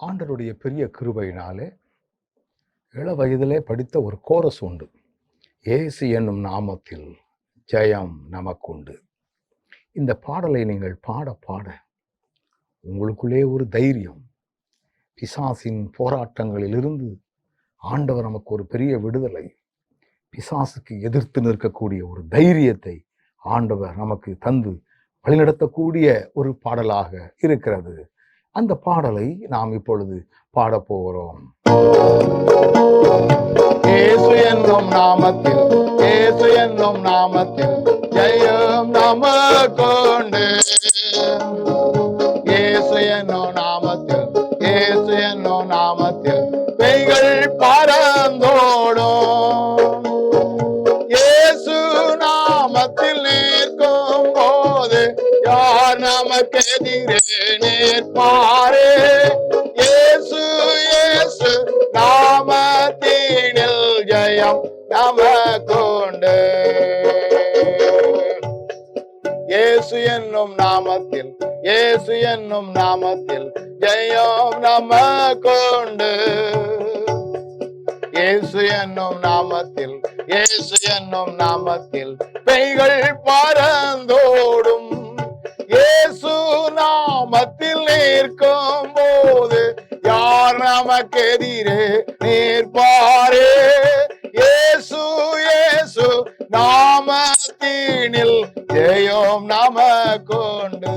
ஆண்டருடைய பெரிய கிருபையினாலே இள வயதிலே படித்த ஒரு கோரஸ் உண்டு. ஏசு என்னும் நாமத்தில் ஜெயம் நமக்குண்டு. இந்த பாடலை நீங்கள் பாட பாட உங்களுக்குள்ளே ஒரு தைரியம். பிசாசின் போராட்டங்களிலிருந்து ஆண்டவர் நமக்கு ஒரு பெரிய விடுதலை. பிசாசுக்கு எதிர்த்து நிற்கக்கூடிய ஒரு தைரியத்தை ஆண்டவர் நமக்கு தந்து வழிநடத்தக்கூடிய ஒரு பாடலாக இருக்கிறது. அந்த பாடலை நாம் இப்பொழுது பாடப்போகிறோம் ஏசு என்னும் நாமத்தில் ஏசு என்னும் நாமத்தில் ஜெயம் நம கொண்டு ஏசு என்னும் நாமத்தில் ஏசு என்னும் நாமத்தில் பெய்கள் பறந்தோடும். ஏசு நாமத்தில் நிற்கும் போது யார் நமக்கு எதிரே நிற்பாரே இயேசு இயேசு நாமத்தினில் ஜெயம் நமக்குண்டு. இயேசு என்னும் நாமத்தில் இயேசு என்னும் நாமத்தில் ஜெயம் நமக்குண்டு. இயேசு என்னும் நாமத்தில் இயேசு என்னும் நாமத்தில் பெய்கள் பறந்தோ யார் நமக்கு எதிரே நிற்பாரே. இயேசு இயேசு நாமத்தினில் ஜெயம் நமக்கொண்டு